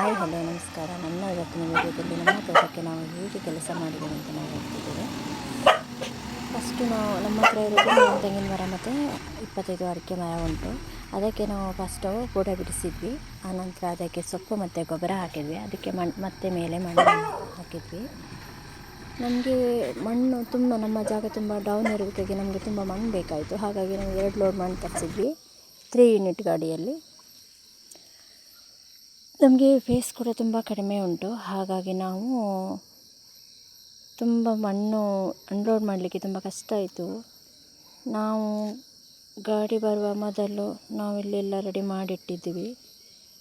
Hi, hello, ನಮಸ್ಕಾರ. ನನ್ನ ಇವತ್ತಿನ ವಿಡಿಯೋದಲ್ಲಿ ನಮ್ಮ ತೋಟಕ್ಕೆ ನಾವು ಹೇಗೆ ಕೆಲಸ ಮಾಡಿದ್ದೀವಿ ಅಂತ ನಾವು ಹೋಗ್ತಿದ್ದೇವೆ ಫಸ್ಟು ನಾವು ನಮ್ಮ ಹತ್ರ ಇರೋದು ತೆಂಗಿನ ಮರ ಮತ್ತು ಇಪ್ಪತ್ತೈದು ಅಡಿಕೆ ಮರ ಉಂಟು. ಅದಕ್ಕೆ ನಾವು ಫಸ್ಟು ಕೂಡ ಬಿಡಿಸಿದ್ವಿ. ಆನಂತರ ಅದಕ್ಕೆ ಸೊಪ್ಪು ಮತ್ತು ಗೊಬ್ಬರ ಹಾಕಿದ್ವಿ. ಅದಕ್ಕೆ ಮಣ್ಣು ಮತ್ತೆ ಮೇಲೆ ಮಣ್ಣು ಹಾಕಿದ್ವಿ. ನಮಗೆ ಮಣ್ಣು ತುಂಬ, ನಮ್ಮ ಜಾಗ ತುಂಬ ಡೌನ್ ಇರೋದಕ್ಕಾಗಿ ನಮಗೆ ತುಂಬ ಮಣ್ಣು ಬೇಕಾಯಿತು. ಹಾಗಾಗಿ ನಾವು ಎರಡು ಲೋಡ್ ಮಣ್ಣು ತರಿಸಿದ್ವಿ. ತ್ರೀ ಯೂನಿಟ್ ಗಾಡಿಯಲ್ಲಿ. ನಮಗೆ ಫೇಸ್ ಕೂಡ ತುಂಬ ಕಡಿಮೆ ಉಂಟು. ಹಾಗಾಗಿ ನಾವು ತುಂಬ ಮಣ್ಣು ಅನ್ಲೋಡ್ ಮಾಡಲಿಕ್ಕೆ ತುಂಬ ಕಷ್ಟ ಆಯಿತು. ನಾವು ಗಾಡಿ ಬರುವ ಮೊದಲು ನಾವಿಲ್ಲೆಲ್ಲ ರೆಡಿ ಮಾಡಿಟ್ಟಿದ್ದೀವಿ.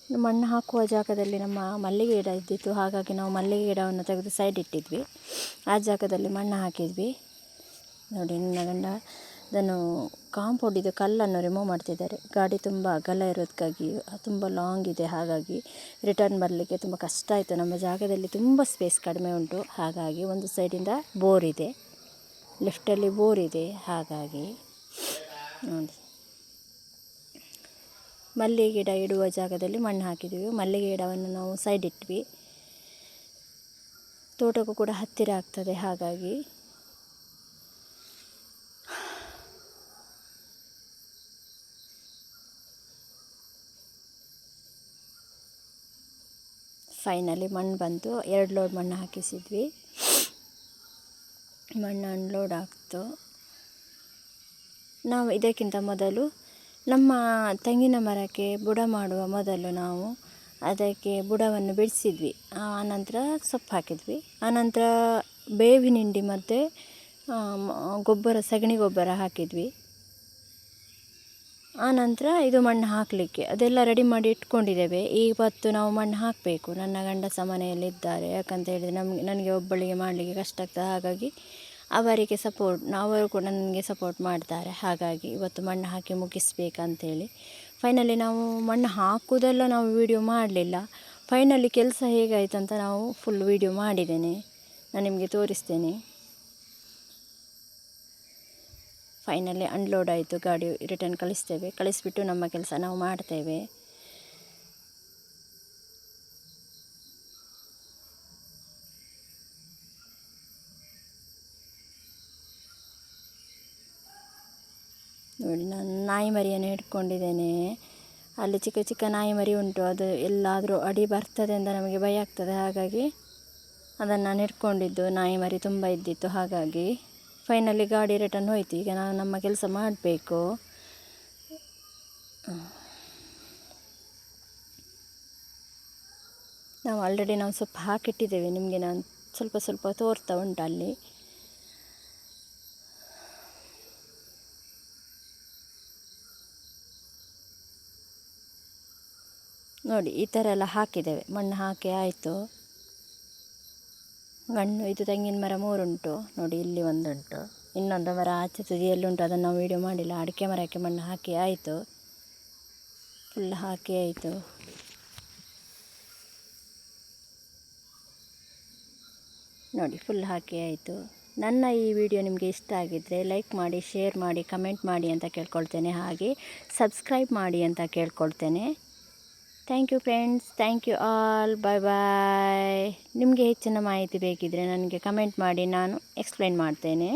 ಮಣ್ಣು ಹಾಕುವ ಜಾಗದಲ್ಲಿ ನಮ್ಮ ಮಲ್ಲಿಗೆ ಗಿಡ ಇದ್ದಿತ್ತು. ಹಾಗಾಗಿ ನಾವು ಮಲ್ಲಿಗೆ ಗಿಡವನ್ನು ತೆಗೆದು ಸೈಡ್ ಇಟ್ಟಿದ್ವಿ. ಆ ಜಾಗದಲ್ಲಿ ಮಣ್ಣು ಹಾಕಿದ್ವಿ. ನೋಡಿ, ನನ್ನ ಗಂಡ ಅದನ್ನು ಇದು ಕಲ್ಲನ್ನು ರಿಮೂವ್ ಮಾಡ್ತಿದ್ದಾರೆ. ಗಾಡಿ ತುಂಬ ಅಗಲ ಇರೋದಕ್ಕಾಗಿ ತುಂಬ ಲಾಂಗ್ ಇದೆ. ಹಾಗಾಗಿ ರಿಟರ್ನ್ ಬರಲಿಕ್ಕೆ ತುಂಬ ಕಷ್ಟ ಆಯಿತು. ನಮ್ಮ ಜಾಗದಲ್ಲಿ ತುಂಬ ಸ್ಪೇಸ್ ಕಡಿಮೆ ಉಂಟು. ಹಾಗಾಗಿ ಒಂದು ಸೈಡಿಂದ ಬೋರ್ ಇದೆ. ಲೆಫ್ಟಲ್ಲಿ ಬೋರ್ ಇದೆ. ಹಾಗಾಗಿ ನೋಡಿ. ಮಲ್ಲಿಗೆ ಗಿಡ ಇಡುವ ಜಾಗದಲ್ಲಿ ಮಣ್ಣು ಹಾಕಿದ್ವಿ. ಮಲ್ಲಿಗೆ ಗಿಡವನ್ನು ನಾವು ಸೈಡ್ ಇಟ್ವಿ. ತೋಟಕ್ಕೂ ಕೂಡ ಹತ್ತಿರ ಆಗ್ತದೆ. ಹಾಗಾಗಿ ಫೈನಲಿ ಮಣ್ಣು ಬಂತು. ಎರಡು ಲೋಡ್ ಮಣ್ಣು ಹಾಕಿಸಿದ್ವಿ. ಮಣ್ಣು ಅನ್ಲೋಡ್ ಆಗ್ತು. ನಾವು ಇದಕ್ಕಿಂತ ಮೊದಲು ನಮ್ಮ ತೆಂಗಿನ ಮರಕ್ಕೆ ಬುಡ ಮಾಡುವ ಮೊದಲು ನಾವು ಅದಕ್ಕೆ ಬುಡವನ್ನು ಬಿಡಿಸಿದ್ವಿ. ಆನಂತರ ಸೊಪ್ಪು ಹಾಕಿದ್ವಿ. ಆನಂತರ ಬೇವಿನಿಂಡಿ ಮತ್ತು ಗೊಬ್ಬರ, ಸಗಣಿ ಗೊಬ್ಬರ ಹಾಕಿದ್ವಿ. ಆನಂತರ ಇದು ಮಣ್ಣು ಹಾಕಲಿಕ್ಕೆ. ಅದೆಲ್ಲ ರೆಡಿ ಮಾಡಿ ಇಟ್ಕೊಂಡಿದ್ದೇವೆ. ಇವತ್ತು ನಾವು ಮಣ್ಣು ಹಾಕಬೇಕು. ನನ್ನ ಗಂಡ ಸಹ ಮನೆಯಲ್ಲಿದ್ದಾರೆ ಯಾಕಂತ ಹೇಳಿದರೆ ನಮಗೆ, ನನಗೆ ಒಬ್ಬಳಿಗೆ ಮಾಡಲಿಕ್ಕೆ ಕಷ್ಟ ಆಗ್ತದೆ. ಹಾಗಾಗಿ ಅವರಿಗೆ ಸಪೋರ್ಟ್ ಅವರು ಕೂಡ ನನಗೆ ಸಪೋರ್ಟ್ ಮಾಡ್ತಾರೆ. ಹಾಗಾಗಿ ಇವತ್ತು ಮಣ್ಣು ಹಾಕಿ ಮುಗಿಸ್ಬೇಕಂತೇಳಿ. ಫೈನಲಿ ನಾವು ಮಣ್ಣು ಹಾಕುವುದೆಲ್ಲ ನಾವು ವೀಡಿಯೋ ಮಾಡಲಿಲ್ಲ. ಫೈನಲಿ ಕೆಲಸ ಹೇಗಾಯಿತು ಅಂತ ನಾವು ಫುಲ್ ವೀಡಿಯೋ ಮಾಡಿದ್ದೇನೆ. ನಾನು ನಿಮಗೆ ತೋರಿಸ್ತೇನೆ. ಫೈನಲಿ ಅನ್ಲೋಡ್ ಆಯಿತು, ಗಾಡಿ ರಿಟರ್ನ್ ಕಳಿಸ್ತೇವೆ. ಕಳಿಸ್ಬಿಟ್ಟು ನಮ್ಮ ಕೆಲಸ ನಾವು ಮಾಡ್ತೇವೆ. ನೋಡಿ, ನಾನು ನಾಯಿ ಮರಿಯನ್ನು ಹಿಡ್ಕೊಂಡಿದ್ದೇನೆ. ಅಲ್ಲಿ ಚಿಕ್ಕ ಚಿಕ್ಕ ನಾಯಿ ಮರಿ ಉಂಟು, ಅದು ಎಲ್ಲಾದರೂ ಅಡಿ ಬರ್ತದೆ ಅಂತ ನಮಗೆ ಭಯ ಆಗ್ತದೆ. ಹಾಗಾಗಿ ಅದನ್ನು ನಾನು ಹಿಡ್ಕೊಂಡಿದ್ದು, ನಾಯಿ ಮರಿ ತುಂಬ ಇದ್ದಿತ್ತು. ಹಾಗಾಗಿ ಫೈನಲಿ ಗಾಡಿ ರಿಟರ್ನ್ ಹೋಯ್ತು. ಈಗ ನಾವು ನಮ್ಮ ಕೆಲಸ ಮಾಡಬೇಕು. ನಾವು ಆಲ್ರೆಡಿ ನಾವು ಸ್ವಲ್ಪ ಹಾಕಿಟ್ಟಿದ್ದೇವೆ. ನಿಮಗೆ ನಾನು ಸ್ವಲ್ಪ ಸ್ವಲ್ಪ ತೋರ್ತಾ ಉಂಟು ಅಲ್ಲಿ. ನೋಡಿ, ಈ ಥರ ಎಲ್ಲ ಹಾಕಿದ್ದೇವೆ. ಮಣ್ಣು ಹಾಕಿ ಆಯಿತು. ಗಣ್ಣು, ಇದು ತೆಂಗಿನ ಮರ ಮೂರುಂಟು. ನೋಡಿ, ಇಲ್ಲಿ ಒಂದುಂಟು. ಇನ್ನೊಂದು ಮರ ಆಚೆ ತುದಿಯಲ್ಲುಂಟು. ಅದನ್ನು ನಾವು ವೀಡಿಯೋ ಮಾಡಿಲ್ಲ. ಅಡಿಕೆ ಮರಕ್ಕೆ ಮಣ್ಣು ಹಾಕಿ ಆಯಿತು. ಫುಲ್ ಹಾಕಿ ಆಯಿತು. ನೋಡಿ ಫುಲ್ ಹಾಕಿ ಆಯಿತು. ನನ್ನ ಈ ವಿಡಿಯೋ ನಿಮಗೆ ಇಷ್ಟ ಆಗಿದ್ದರೆ ಲೈಕ್ ಮಾಡಿ ಶೇರ್ ಮಾಡಿ ಕಮೆಂಟ್ ಮಾಡಿ ಅಂತ ಕೇಳ್ಕೊಳ್ತೇನೆ. ಹಾಗೆ ಸಬ್ಸ್ಕ್ರೈಬ್ ಮಾಡಿ ಅಂತ ಕೇಳ್ಕೊಳ್ತೇನೆ. Thank you friends thank you all bye bye ನಿಮಗೆ ಹೆಚ್ಚಿನ ಮಾಹಿತಿ ಬೇಕಿದ್ದರೆ ನನಗೆ ಕಮೆಂಟ್ ಮಾಡಿ, ನಾನು ಎಕ್ಸ್ಪ್ಲೈನ್ ಮಾಡ್ತೇನೆ.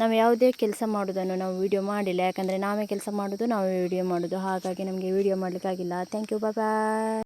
ನಾವು ಯಾವುದೇ ಕೆಲಸ ಮಾಡೋದನ್ನು ನಾವು ವೀಡಿಯೋ ಮಾಡಿಲ್ಲ, ಯಾಕಂದರೆ ನಾವೇ ಕೆಲಸ ಮಾಡೋದು, ನಾವೇ ವೀಡಿಯೋ ಮಾಡೋದು. ಹಾಗಾಗಿ ನಮಗೆ video ಮಾಡಲಿಕ್ಕಾಗಿಲ್ಲ. Thank you bye bye